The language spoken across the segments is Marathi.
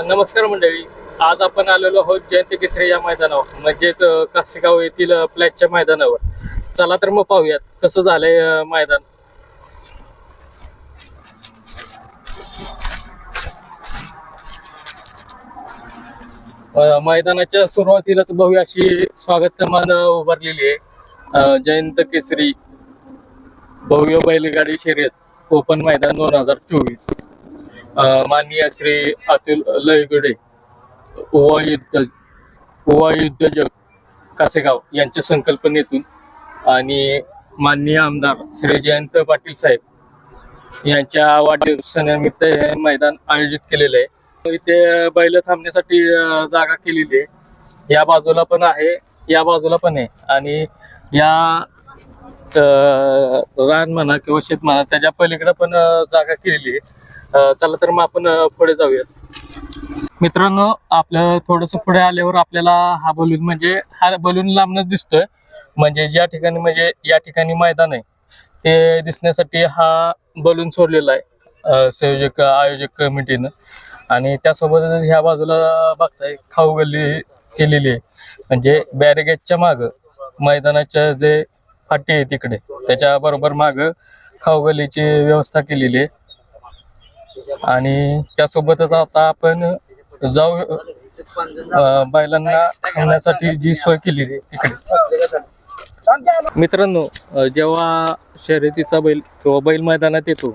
नमस्कार मंडळी. आज आपण आलेलो आहोत जयंती केसरी या मैदानावर म्हणजेच कासेगाव येथील प्लॅटच्या फ्लॅटच्या मैदानावर. चला तर मग पाहूयात कसं झालंय मैदान. मैदानाच्या सुरुवातीलाच भव्य अशी स्वागत कमान उभारलेली आहे. जयंत केसरी भव्य बैलगाडी शर्यत ओपन मैदान दोन हजार चोवीस. माननीय श्री अतुल लयगडे ओवा युद्ध उद्योजक कासेगाव यांच्या संकल्पनेतून आणि माननीय आमदार श्री जयंत पाटील साहेब यांच्या वाढदिवसानिमित्त हे मैदान आयोजित केलेलं आहे. इथे बैल थांबण्यासाठी जागा केलेली आहे. या बाजूला पण आहे या बाजूला पण आहे. आणि या रान म्हणा किंवा शेत म्हणा त्याच्या पलीकडे पण जागा केलेली आहे. चला तर मग आपण पुढे जाऊयात. मित्रांनो आपलं थोडस पुढे आल्यावर आपल्याला हा बलून म्हणजे हा बलून लांबनच दिसतोय. म्हणजे ज्या ठिकाणी म्हणजे या ठिकाणी मैदान आहे ते दिसण्यासाठी हा बलून सोडलेला आहे संयोजक आयोजक कमिटीनं. आणि त्यासोबतच ह्या बाजूला बघताय खाऊ गल्ली केलेली आहे. म्हणजे बॅरिगेटच्या माग मैदानाच्या जे फाटी आहे तिकडे त्याच्या बरोबर माग खाऊ गल्लीची व्यवस्था केलेली आहे. आणि त्यासोबतच आता आपण जाऊ बैलांना खाण्यासाठी जी सोय केलेली तिकडे. मित्रांनो जेव्हा शर्यतीचा बैल किंवा बैल मैदानात येतो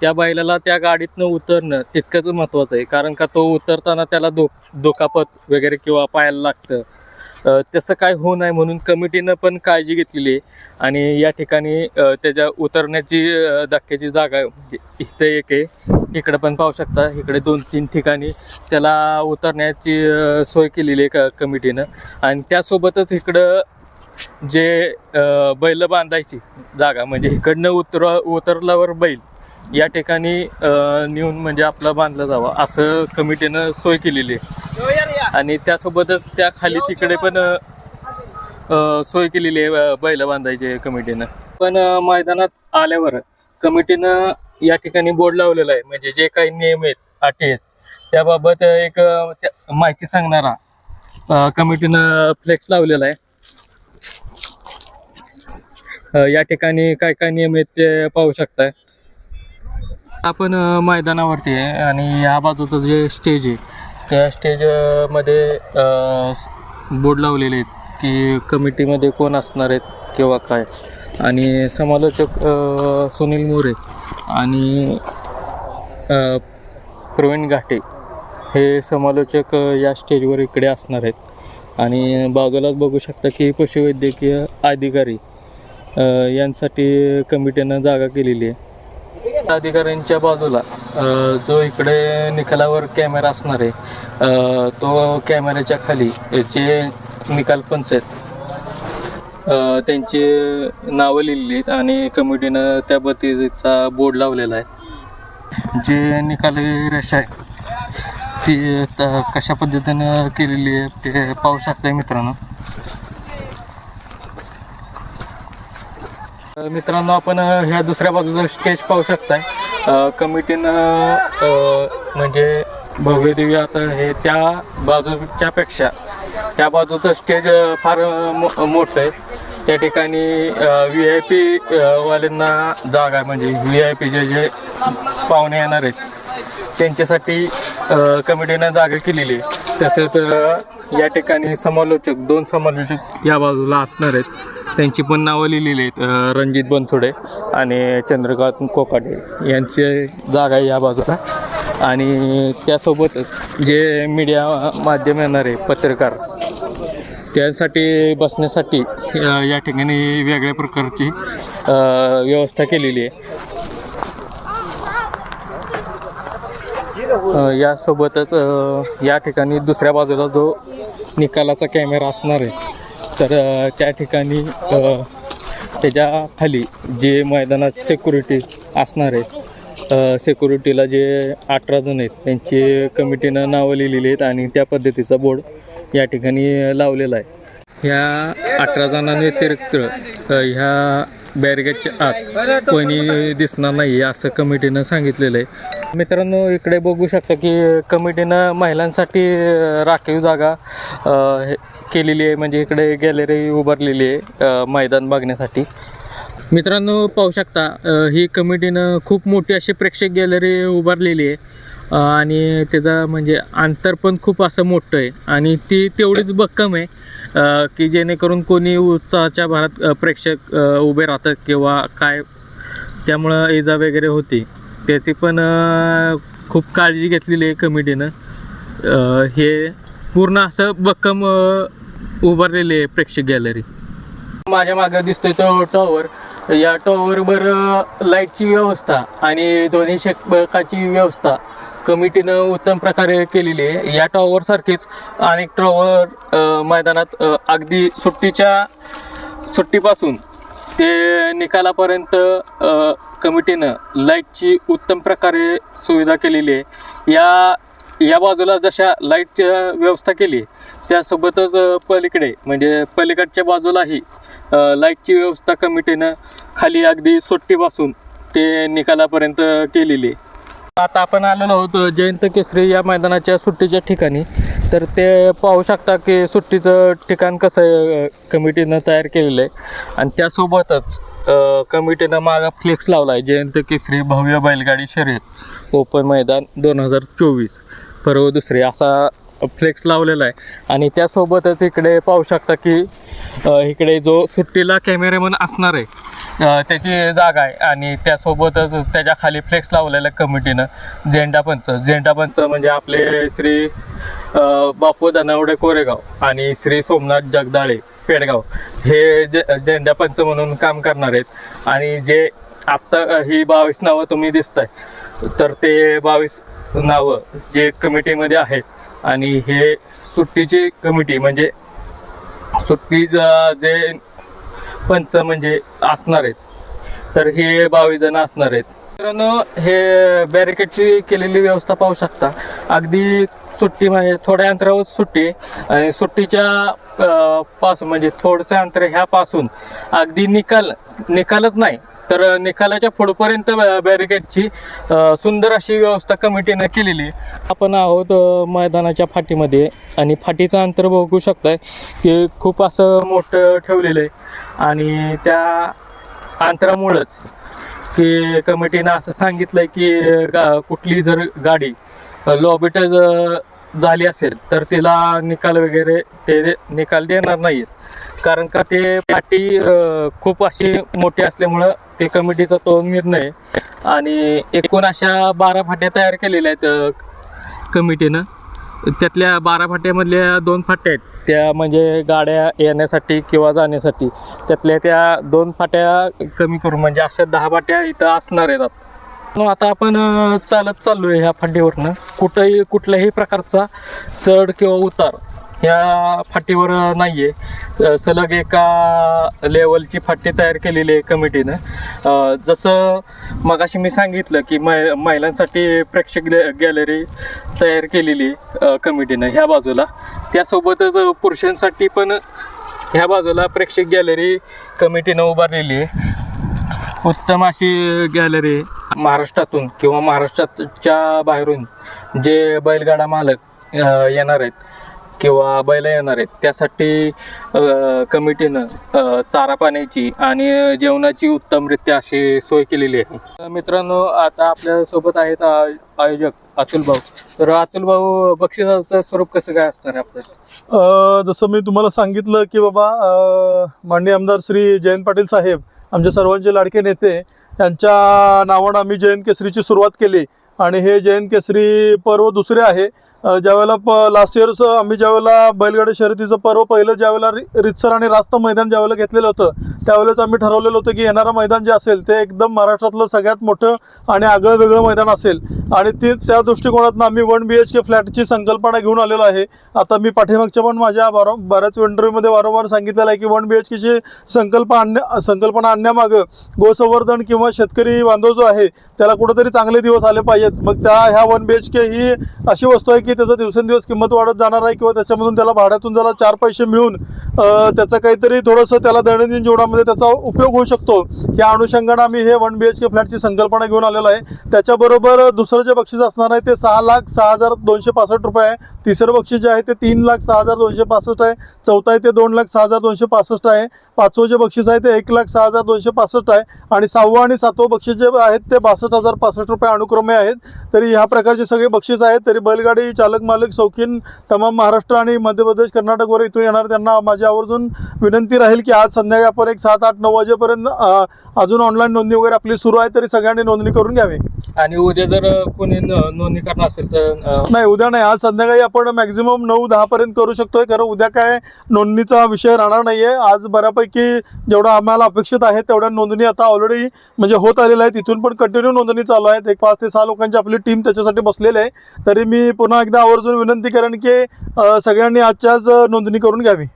त्या बैलाला त्या गाडीतनं उतरणं तितकंच महत्वाचं आहे. कारण का तो उतरताना त्याला धो दुखापत वगैरे किंवा पाहायला लागतं. तसं काय होऊ नये म्हणून कमिटीनं पण काळजी घेतलेली आहे. आणि या ठिकाणी त्याच्या उतरण्याची धक्क्याची जागा म्हणजे इथं एक आहे. इकडं पण पाहू शकता इकडे दोन तीन ठिकाणी त्याला उतरण्याची सोय केलेली आहे क कमिटीनं. आणि त्यासोबतच इकडं जे बैल बांधायची जागा म्हणजे इकडनं उतर उतरल्यावर बैल या ठिकाणी नेऊन म्हणजे आपला बांधला जावा असं कमिटीनं सोय केलेली आहे. आणि त्यासोबतच त्या खाली तिकडे पण सोय केलेली आहे बैल बांधायचे कमिटीनं. पण मैदानात आल्यावर कमिटीनं या ठिकाणी बोर्ड लावलेला आहे. म्हणजे जे काही नियम आहेत अटी आहेत त्याबाबत एक त्या- माहिती सांगणारा कमिटीनं फ्लेक्स लावलेला आहे. या ठिकाणी काय काय नियम आहेत ते पाहू शकताय. आपण मैदानावरती आहे आणि या बाजूचं जे स्टेज आहे त्या स्टेजमध्ये बोर्ड लावलेले आहेत की कमिटीमध्ये कोण असणार आहेत किंवा काय. आणि समालोचक सुनील मोरे आणि प्रवीण घाटे हे समालोचक या स्टेजवर इकडे असणार आहेत. आणि बाजूलाच बघू शकता की पशुवैद्यकीय अधिकारी यांसाठी कमिटीनं जागा केलेली आहे. अधिकाऱ्यांच्या बाजूला जो इकडे निकालावर कॅमेरा असणार आहे तो कॅमेऱ्याच्या खाली जे निकाल पंच आहेत त्यांची नावं लिहिलेली आहेत आणि कमिटीनं त्या पद्धतीचा बोर्ड लावलेला आहे. जे निकाली रेषा आहे ती त- कशा पद्धतीनं केलेली आहे ते पाहू शकताय मित्रांनो. मित्रांनो आपण ह्या दुसऱ्या बाजूचा स्टेज पाहू शकताय. कमिटीनं म्हणजे भव्य दिव्य आता हे त्या बाजूच्या पेक्षा त्या बाजूचं स्टेज फार मो- मोठं आहे. त्या ठिकाणी व्ही आय पी वाल्यांना जागा आहे. म्हणजे व्ही आय पीचे जे पाहुणे येणार आहेत त्यांच्यासाठी कमिटीनं जागा केलेली आहे. तसेच या ठिकाणी समालोचक दोन समालोचक या बाजूला असणार आहेत. त्यांची पण नावं लिहिलेली आहेत रणजित बनथोडे आणि चंद्रकांत कोकाटे यांचे जागा आहे या बाजूला. आणि त्यासोबतच जे मीडिया माध्यम येणार आहे पत्रकार त्यासाठी बसण्यासाठी या ठिकाणी वेगळ्या प्रकारची व्यवस्था केलेली आहे. यासोबतच या ठिकाणी दुसऱ्या बाजूला जो निकालाचा कॅमेरा असणार आहे तर त्या ठिकाणी त्याच्याखाली जे मैदानात सेक्युरिटी असणार आहे सेक्युरिटीला जे अठरा जण आहेत त्यांचे कमिटीनं नावं लिहिलेली आहेत आणि त्या पद्धतीचा बोर्ड या ठिकाणी लावलेला आहे. ह्या अठरा जणांव्यतिरिक्त ह्या बॅरिगेटच्या आत कोणी दिसणार नाही असं कमिटीनं सांगितलेलं आहे. मित्रांनो इकडे बघू शकता की कमिटीनं महिलांसाठी राखीव जागा हे- केलेली आहे. म्हणजे इकडे गॅलरी उभारलेली आहे मैदान बघण्यासाठी. मित्रांनो पाहू शकता ही कमिटीनं खूप मोठी अशी प्रेक्षक गॅलरी उभारलेली आहे. आणि त्याचा म्हणजे अंतर पण खूप असं मोठं आहे. आणि ती तेवढीच भक्कम आहे की जेणेकरून कोणी उत्साहाच्या भरात प्रेक्षक उभे राहतात किंवा काय त्यामुळं इजा वगैरे होती. त्याची पण खूप काळजी घेतलेली आहे कमिटीनं. हे पूर्ण असं भक्कम उभारलेले आहे प्रेक्षक गॅलरी. माझ्या मागे दिसतोय तो टॉवर या टॉवरवर लाईटची व्यवस्था आणि दोन्ही शेककाची व्यवस्था कमिटीनं उत्तम प्रकारे केलेली आहे. या टॉवर सारखीच अनेक टॉवर मैदानात अगदी सुट्टीच्या सुट्टीपासून ते निकालापर्यंत कमिटीनं लाईटची उत्तम प्रकारे सुविधा केलेली आहे. या या बाजूला जशा लाईटच्या व्यवस्था केली त्यासोबतच पलीकडे म्हणजे पलीकडच्या बाजूलाही लाईटची व्यवस्था कमिटीनं खाली अगदी सुट्टीपासून ते निकालापर्यंत केलेली आहे. आता आपण आलेलो आहोत जयंत केसरी या मैदानाच्या सुट्टीच्या ठिकाणी. तर ते पाहू शकता की सुट्टीचं ठिकाण कसं आहे, कमिटीनं तयार केलेलं आहे. आणि त्यासोबतच कमिटीनं मागा फ्लेक्स लावला आहे जयंत केसरी भव्य बैलगाडी शर्यत ओपन मैदान दोन हजार चोवीस पर्व दुसरे असा फ्लेक्स लावलेला आहे. आणि त्यासोबतच इकडे पाहू शकता की इकडे जो सुट्टीला कॅमेरामन असणार आहे त्याची जागा आहे आणि त्यासोबतच त्याच्याखाली फ्लेक्स लावलेला आहे कमिटीनं झेंडापंच झेंडापंच म्हणजे आपले श्री बापू धनावडे कोरेगाव आणि श्री सोमनाथ जगदाळे पेडगाव. हे झेंडा झेंडापंच म्हणून काम करणार आहेत. आणि जे आत्ता ही बावीस नावं तुम्ही दिसताय तर ते बावीस नावं जे कमिटीमध्ये आहेत आणि हे सुट्टीची कमिटी म्हणजे सुट्टी जे पंच म्हणजे असणार आहेत. तर हे बावीस जण असणार आहेत. मित्रांनो हे बॅरिकेडची केलेली व्यवस्था पाहू शकता. अगदी सुट्टी म्हणजे थोड्या अंतरावर सुट्टी आणि सुट्टीच्या पासून म्हणजे थोडंसं अंतर ह्यापासून अगदी निकाल निकालच नाही. तर निकालाच्या पुढपर्यंत बॅरिकेडची सुंदर अशी व्यवस्था कमिटीनं केलेली आहे. आपण आहोत मैदानाच्या फाटीमध्ये आणि फाटीचं अंतर बघू शकताय की खूप असं मोठं ठेवलेलं आहे आणि त्या अंतरामुळंच की कमिटीनं असं सांगितलंय की गा- कुठली जर गाडी लॉबिटच झाली असेल तर तिला निकाल वगैरे ते निकाल देणार नाहीत. कारण का ते पाटी खूप अशी मोठी असल्यामुळं ते कमिटीचा तो निर्णय आणि एकूण अशा बारा फाट्या तयार केलेल्या आहेत कमिटीनं. त्यातल्या बारा फाट्यामधल्या दोन फाट्या आहेत. त्या म्हणजे गाड्या येण्यासाठी किंवा जाण्यासाठी. त्यातल्या त्या दोन फाट्या कमी करून म्हणजे अशा दहा फाट्या इथं असणार आहेत. आता. मग आता आपण चालत चाललो आहे ह्या फाटीवरनं. कुठंही कुठल्याही प्रकारचा चढ किंवा उतार ह्या फाटीवर नाही आहे सलग एका लेवलची फाटी तयार केलेली आहे कमिटीनं. जसं मगाशी मी सांगितलं की मै महिलांसाठी प्रेक्षक गॅ- गॅलरी तयार केलेली आहे कमिटीनं ह्या बाजूला. त्यासोबतच पुरुषांसाठी पण ह्या बाजूला प्रेक्षक गॅलरी कमिटीनं उभारलेली आहे. उत्तम अशी गॅलरी महाराष्ट्रातून किंवा महाराष्ट्राच्या बाहेरून जे बैलगाडा मालक येणार आहेत किंवा बैल येणार आहेत त्यासाठी कमिटीनं चारा पाण्याची आणि जेवणाची उत्तमरित्या अशी सोय केलेली आहे. मित्रांनो आता आपल्यासोबत आहेत आयोजक अतुल भाऊ. तर अतुल भाऊ बक्षिसाचं स्वरूप कसं काय असणार आहे आपलं? जसं मी तुम्हाला सांगितलं की बाबा माननीय आमदार श्री जयंत पाटील साहेब आमच्या सर्वांचे लाडके नेते यांच्या नावानं आम्ही जयंत केसरीची सुरुवात केली. आणि हे जयंत केसरी पर्व दुसरे आहे. ज्यावेळेला प लास्ट इयर आम्ही ज्यावेळेला बैलगाडी शर्यतीचं पर्व पहिलं ज्यावेळेला रितसर आणि रास्त मैदान ज्यावेळेला घेतलेलं होतं त्यावेळेस आम्ही ठरवलेलं होतं की येणारं मैदान जे असेल ते एकदम महाराष्ट्रातलं सगळ्यात मोठं आणि आगळं वेगळं मैदान असेल. आणि ते त्या दृष्टिकोनातून आम्ही वन बी एच के फ्लॅटची संकल्पना घेऊन आलेलो आहे. आता मी पाठीमागच्या पण माझ्या वारं बऱ्याच इंटरव्ह्यूमध्ये वारंवार सांगितलेलं आहे की वन बी एच केची संकल्प आणण्या संकल्पना आणण्यामागं गोसंवर्धन किंवा शेतकरी बांधव जो आहे त्याला कुठंतरी चांगले दिवस आले पाहिजेत. मग त्या ह्या वन बी एच के ही अशी वस्तू आहे की की त्याचा दिवसेंदिवस किंमत वाढत जाणार आहे किंवा त्याच्यामधून त्याला भाड्यातून जरा चार पैसे मिळून त्याचा त्याचं काहीतरी थोडंसं त्याला दैनंदिन जीवनामध्ये त्याचा उपयोग होऊ शकतो. या अनुषंगानं आम्ही हे वन बी एच के फ्लॅटची संकल्पना घेऊन आलेलो आहे. त्याच्याबरोबर दुसरं जे बक्षीस असणार आहे ते सहा लाख सहा हजार दोनशे पासष्ट रुपये आहे. तिसरं बक्षीस जे आहे ते तीन लाख सहा हजार दोनशे पासष्ट आहे. चौथं आहे ते दोन लाख सहा हजार दोनशे पासष्ट आहे. पाचवं जे बक्षीस आहे ते एक लाख सहा हजार दोनशे पासष्ट आहे. आणि सहावं आणि सातवं बक्षीस जे आहेत ते बासष्ट हजार पासष्ट रुपये अनुक्रमे आहेत. तरी ह्या प्रकारचे सगळे बक्षीस आहेत. तरी बैलगाडी चालक मालक शौकीन तमाम महाराष्ट्र आणि मध्य प्रदेश कर्नाटकवर इथून येणार. त्यांना माझी आवर्जून विनंती राहील की आज संध्याकाळी आपण एक सात आठ नऊ वाजेपर्यंत अजून ऑनलाईन नोंदणी वगैरे आपली सुरू आहे तरी सगळ्यांनी नोंदणी करून घ्यावी. आणि उद्या जर कोणी नोंदणी करणार असेल तर नाही उद्या नाही. आज संध्याकाळी आपण मॅक्झिमम नऊ दहा पर्यंत करू शकतोय. कारण उद्या काय नोंदणीचा विषय राहणार नाहीये. आज बऱ्यापैकी जेवढं आम्हाला अपेक्षित आहे तेवढ्या नोंदणी आता ऑलरेडी म्हणजे होत आलेल्या आहे तिथून पण कंटिन्यू नोंदणी चालू आहेत. एक पाच ते सहा लोकांची आपली टीम त्याच्यासाठी बसलेली आहे. तरी मी पुन्हा एकदा आवर्जून विनंती करेन की सगळ्यांनी आजच्या आज नोंदणी करून घ्यावी.